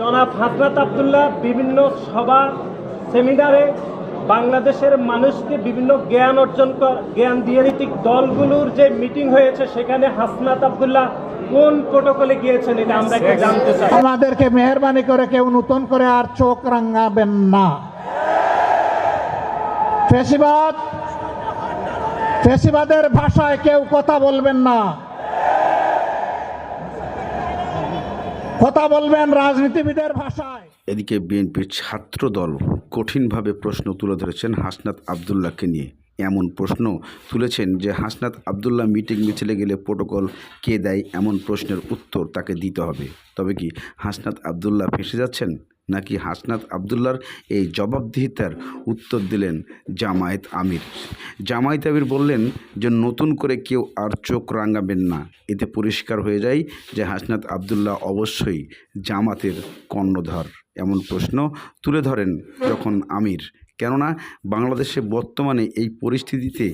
জনাব হাজরত আবদুল্লাহ বিভিন্ন সভা, সেমিনারে বাংলাদেশের মানুষকে বিভিন্ন জ্ঞান অর্জন জ্ঞান দিয়ে দলগুলোর যে মিটিং হয়েছে, সেখানে হাসনাত আবদুল্লাহ কোন প্রোটোকলে গিয়েছেন এটা আমরা একটু জানতে চাই। আমাদেরকে মেহরবানি করে কেউ নতুন করে আর চোখ রাঙাবেন না। ফেসিবাদ, ফেসিবাদের ভাষায় কেউ কথা বলবেন না। কথা বলবেন রাজনীতিবিদের ভাষায়। এদিকে বিএনপির ছাত্রদল কঠিনভাবে প্রশ্ন তুলে ধরেছেন হাসনাত আবদুল্লাহকে নিয়ে। এমন প্রশ্ন তুলেছেন যে হাসনাত আবদুল্লাহ মিটিং মিছিলে গেলে প্রোটোকল কে দেয় এমন প্রশ্নের উত্তর তাকে দিতে হবে। তবে কি হাসনাত আবদুল্লাহ ফেসে যাচ্ছেন? নাকি হাসনাত আবদুল্লার এই জবাবদিহিতার উত্তর দিলেন জামায়েত আমির। জামায়েত আমির বললেন যে, নতুন করে কেউ আর চোখ রাঙাবেন না। এতে পরিষ্কার হয়ে যায় যে, হাসনাত আবদুল্লাহ অবশ্যই জামাতের কর্ণধর। এমন প্রশ্ন তুলে ধরেন যখন আমির। কেননা বাংলাদেশে বর্তমানে এই পরিস্থিতিতে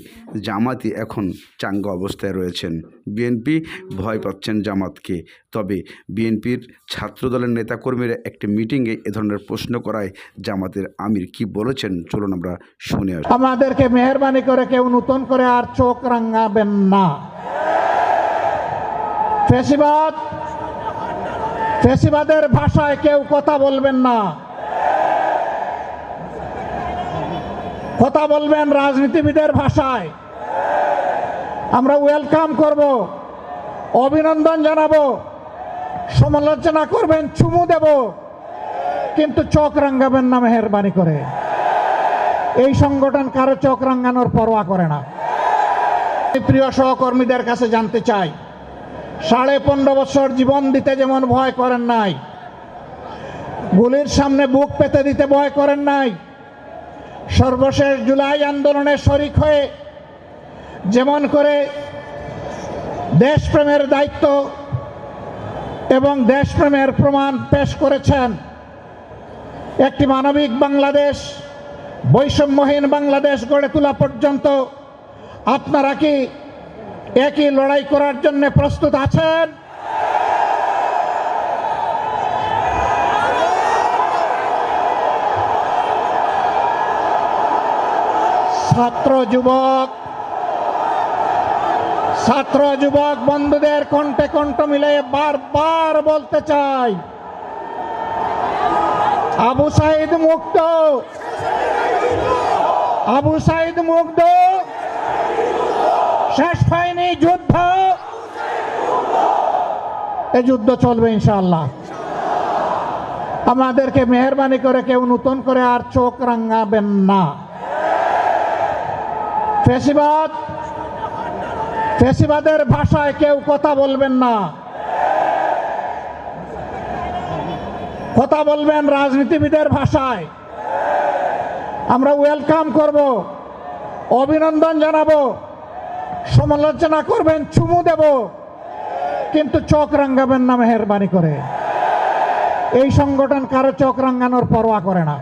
জামাতি এখন চাঙ্গা অবস্থায় রয়েছেন। বিএনপি ভয় পাচ্ছেন জামাতকে তবে বিএনপির ছাত্রদলের নেতাকর্মীরা একটি মিটিংয়ে এ ধরনের প্রশ্ন করায় জামাতের আমির কি বলেছেন চলুন আমরা শুনে আসি। আমাদেরকে মেহরবানি করে কেউ নতুন করে আর চোখ রাঙাবেন না। ফেসিবাদ, ফেসিবাদের ভাষায় কেউ কথা বলবেন না। কথা বলবেন রাজনীতিবিদের ভাষায়। আমরা ওয়েলকাম করব, অভিনন্দন জানাব, সমালোচনা করবেন, চুমু দেব, কিন্তু চোখ রাঙ্গাবেন না মেহরবানি করে। এই সংগঠন কারও চোখ রাঙ্গানোর পরোয়া করে না। প্রিয় সহকর্মীদের কাছে জানতে চাই, সাড়ে পনেরো বছর জীবন দিতে যেমন ভয় করেন নাই, গুলির সামনে বুক পেতে দিতে ভয় করেন নাই সর্বশেষ জুলাই আন্দোলনে শরিক হয়ে যেমন করে দেশপ্রেমের দায়িত্ব এবং দেশপ্রেমের প্রমাণ পেশ করেছেন একটি মানবিক বাংলাদেশ, বৈষম্যহীন বাংলাদেশ গড়ে তোলা পর্যন্ত আপনারা কি একই লড়াই করার জন্য প্রস্তুত আছেন? ছাত্র যুবক ছাত্র যুবক বন্ধুদের কণ্ঠে কণ্ঠ মিলে বারবার বলতে চাই, আবু সাইদ মুক্ত আবু সাইদ মুগ্ধ, শেষ হয়নি যুদ্ধ এই যুদ্ধ চলবে ইনশাল্লাহ আমাদেরকে মেহরবানি করে কেউ নতুন করে আর চোখ রাঙাবেন না। ফেসিবাদ? ফেসিবাদের ভাষায় কেউ কথা বলবেন না। কথা বলবেন রাজনীতিবিদের ভাষায়। আমরা ওয়েলকাম করব, অভিনন্দন জানাব, সমালোচনা করবেন, চুমু দেব, কিন্তু চোখ রাঙ্গাবেন না মেহরবানি করে। এই সংগঠন কারও চোখ রাঙ্গানোর পরোয়া করে না।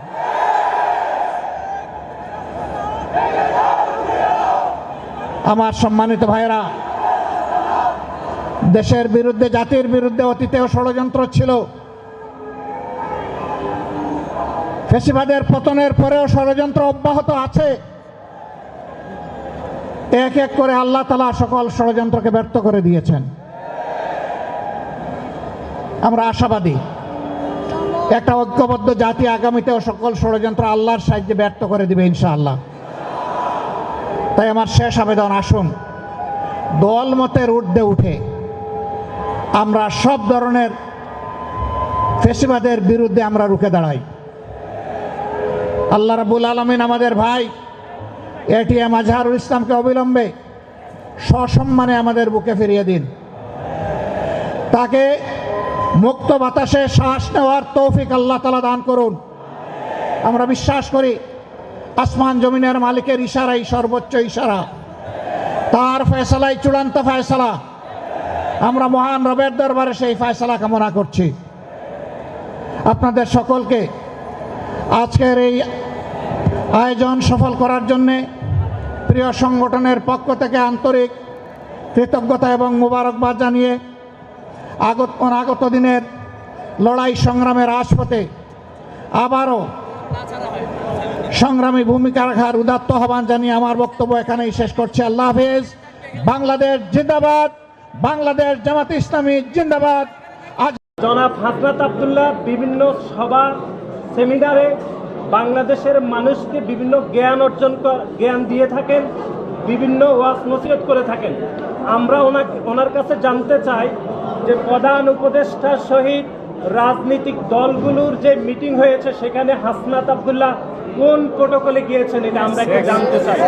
আমার সম্মানিত ভাইরা দেশের বিরুদ্ধে, জাতির বিরুদ্ধে অতীতেও ষড়যন্ত্র ছিল। ফেসিবাদের পতনের পরেও ষড়যন্ত্র অব্যাহত আছে। এক এক করে আল্লাহ তালা সকল ষড়যন্ত্রকে ব্যর্থ করে দিয়েছেন। আমরা আশাবাদী, একটা ঐক্যবদ্ধ জাতি আগামীতেও সকল ষড়যন্ত্র আল্লাহর সাহায্যে ব্যর্থ করে দিবে ইনশাআল্লাহ। তাই আমার শেষ আবেদন, আসুন। দল মতের ঊর্ধ্বে উঠে আমরা সব ধরনের ফেসিবাদের বিরুদ্ধে আমরা রুখে দাঁড়াই। আল্লাহ রাবুল আলমিন আমাদের ভাই এটিএম আজহারুল ইসলামকে অবিলম্বে সসম্মানে আমাদের বুকে ফিরিয়ে দিন। তাকে মুক্ত বাতাসে শ্বাস নেওয়ার তৌফিক আল্লাহ তালা দান করুন। আমরা বিশ্বাস করি আসমান জমিনের মালিকের ইশারাই সর্বোচ্চ ইশারা। তার ফয়সালাই, চূড়ান্ত ফয়সালা। আমরা মহান রবের দরবারে সেই ফয়সালা কামনা করছি। আপনাদের সকলকে আজকের এই আয়োজন সফল করার জন্যে প্রিয় সংগঠনের পক্ষ থেকে আন্তরিক কৃতজ্ঞতা এবং মোবারকবাদ জানিয়ে আগত অনাগত দিনের লড়াই সংগ্রামের রাজপথে আবারও সংগ্রামী ভূমিকা রাখার উদাত্ত আহ্বান জানিয়ে আমার বক্তব্য এখানেই শেষ করছি। আল্লাহ হাফেজ। বাংলাদেশ জিন্দাবাদ। বাংলাদেশ জামাত ইসলামী জিন্দাবাদ। আজ জনাব হাসনাত আবদুল্লাহ বিভিন্ন সভা, সেমিনারে বাংলাদেশের মানুষকে বিভিন্ন জ্ঞান অর্জন জ্ঞান দিয়ে থাকেন, বিভিন্ন ওয়াজ নসিহত করে থাকেন। আমরা ওনাকে, ওনার কাছে জানতে চাই যে প্রধান উপদেষ্টার সহিত রাজনৈতিক দলগুলোর যে মিটিং হয়েছে, সেখানে হাসনাত আবদুল্লাহ কোন প্রোটোকলে গিয়েছেন এটা আমরা একটু জানতে চাই।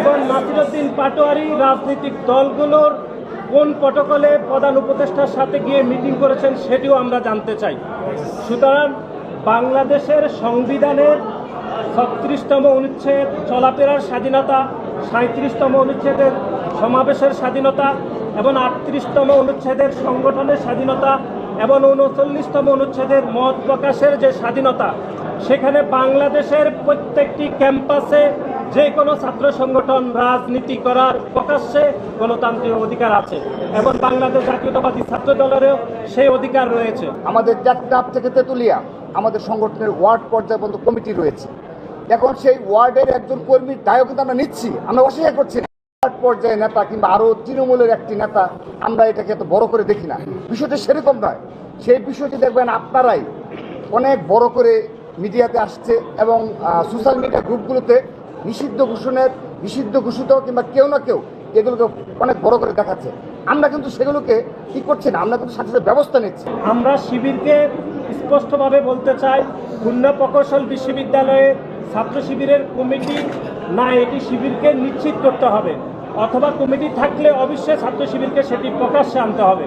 এবং নাসিরুদ্দিন পাটোয়ারি রাজনৈতিক দলগুলোর কোন প্রটোকলে প্রধান উপদেষ্টার সাথে গিয়ে মিটিং করেছেন, সেটিও আমরা জানতে চাই। সুতরাং বাংলাদেশের সংবিধানের ছত্রিশতম অনুচ্ছেদ, চলাফেরার স্বাধীনতা সাঁত্রিশতম অনুচ্ছেদের সমাবেশের স্বাধীনতা এবং আটত্রিশতম অনুচ্ছেদের সংগঠনের স্বাধীনতা এবং উনচল্লিশতম অনুচ্ছেদের মত প্রকাশের যে স্বাধীনতা, সেখানে বাংলাদেশের প্রত্যেকটি ক্যাম্পাসে যে কোনো ছাত্র সংগঠন রাজনীতি করার প্রকাশ্যে গণতান্ত্রিক অধিকার আছে এবং বাংলাদেশ জাতীয়তাবাদী ছাত্র দলেরও সেই অধিকার রয়েছে। আমাদের টেকনাফ থেকে তেতুলিয়া, আমাদের সংগঠনের ওয়ার্ড পর্যায় পর্যন্ত কমিটি রয়েছে। এখন সেই ওয়ার্ডের একজন কর্মীর দায়ও কিন্তু আমরা নিচ্ছি, আমরা অস্বীকার করছি পর্যায়ে নেতা কিংবা আরও তৃণমূলের একটি নেতা, আমরা এটাকে এত বড় করে দেখি না। বিষয়টা সেরকম নয়। সেই বিষয়টি দেখবেন আপনারাই অনেক বড় করে মিডিয়াতে আসছে এবং সোশ্যাল মিডিয়া গ্রুপগুলোতে নিষিদ্ধ ঘোষণের, নিষিদ্ধ ঘোষিত কিংবা কেউ না কেউ এগুলোকে অনেক বড় করে দেখাচ্ছে। আমরা কিন্তু সেগুলোকে কি করছি না? আমরা কিন্তু সাথে সাথে ব্যবস্থা নিচ্ছি। আমরা শিবিরকে স্পষ্টভাবে বলতে চাই, খুলনা প্রকৌশল বিশ্ববিদ্যালয়ে ছাত্র শিবিরের কমিটি না এটি শিবিরকে নিশ্চিত করতে হবে, অথবা কমিটি থাকলে অবশ্যই ছাত্র শিবিরকে সেটি প্রকাশ্যে আনতে হবে।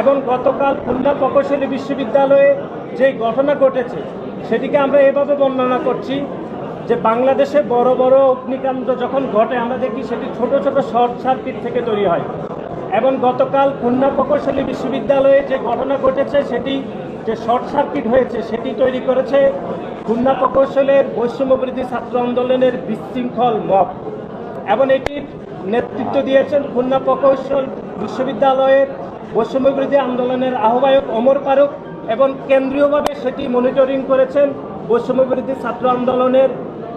এবং গতকাল খুলনা প্রকৌশলী বিশ্ববিদ্যালয়ে যে ঘটনা ঘটেছে, সেটিকে আমরা এভাবে বর্ণনা করছি যে বাংলাদেশে বড় বড় অগ্নিকাণ্ড যখন ঘটে, আমরা দেখি সেটি ছোট ছোট শর্ট সার্কিট থেকে তৈরি হয়। এবং গতকাল খুলনা প্রকৌশলী বিশ্ববিদ্যালয়ে যে ঘটনা ঘটেছে, সেটি যে শর্ট সার্কিট হয়েছে, সেটি তৈরি করেছে খুলনা প্রকৌশলের বৈষম্যবৃদ্ধি ছাত্র আন্দোলনের বিশৃঙ্খল মত এবং এটির নেতৃত্ব দিয়েছেন খুলনা প্রকৌশল বিশ্ববিদ্যালয়ের বৈষম্যবৃদ্ধি আন্দোলনের আহ্বায়ক অমর ফারুক এবং কেন্দ্রীয়ভাবে সেটি মনিটরিং করেছেন বৈষম্যবৃদ্ধি ছাত্র আন্দোলনের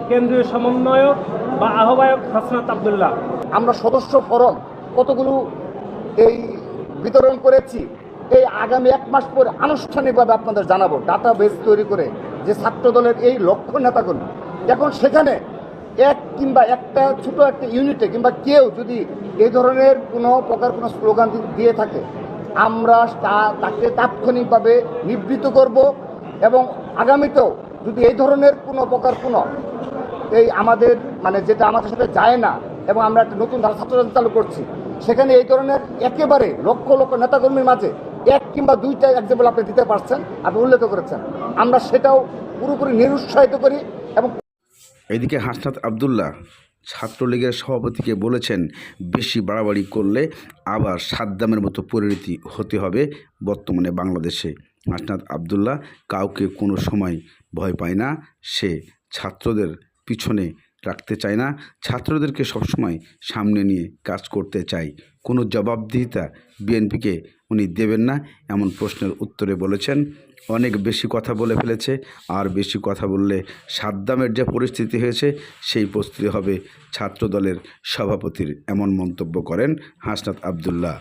কেন্দ্রীয় সমন্বয়ক বা আহ্বায়ক হাসনাত আবদুল্লাহ। আমরা সদস্য ফরম কতগুলো এই বিতরণ করেছি? এই আগামী এক মাস পরে আনুষ্ঠানিকভাবে আপনাদের জানাব ডাটা বেস তৈরি করে যে ছাত্র দলের এই লক্ষ্য নেতাগুলো। এখন সেখানে এক কিংবা একটা ছোট একটা ইউনিটে কিংবা কেউ যদি এই ধরনের কোনো প্রকার কোনো স্লোগান দিয়ে থাকে, আমরা তা- তাকে তাৎক্ষণিকভাবে নিবৃত্ত করব এবং আগামীতেও যদি এই ধরনের কোনো প্রকার কোনো এই আমাদের মানে যেটা আমাদের সাথে যায় না এবং আমরা একটা নতুন ধারা ছাত্র চালু করছি, সেখানে এই ধরনের একেবারে লক্ষ লক্ষ নেতাকর্মীর মাঝে এক কিংবা দুইটা এক্সাম্পল আপনি দিতে পারছেন, আপনি উল্লেখ করেছেন। আমরা সেটাও পুরোপুরি নিরুৎসাহিত করি এবং এদিকে হাসনাত আবদুল্লাহ ছাত্রলীগের সভাপতিকে বলেছেন, বেশি বাড়াবাড়ি করলে আবার সাদ্দামের মতো পরিণতি হতে হবে বর্তমানে বাংলাদেশে। হাসনাত আবদুল্লাহ কাউকে কোনো সময় ভয় পায় না, সে ছাত্রদের পিছনে রাখতে চায় না, ছাত্রদেরকে সবসময় সামনে নিয়ে কাজ করতে চায়। কোনো জবাবদিহিতা বিএনপিকে উনি দেবেন না, এমন প্রশ্নের উত্তরে বলেছেন। অনেক বেশি কথা বলে ফেলেছে, আর বেশি কথা বললে সাদ্দামের যে পরিস্থিতি হয়েছে, সেই পরিস্থিতি হবে ছাত্রদলের সভাপতির, এমন মন্তব্য করেন হাসনাত আবদুল্লাহ।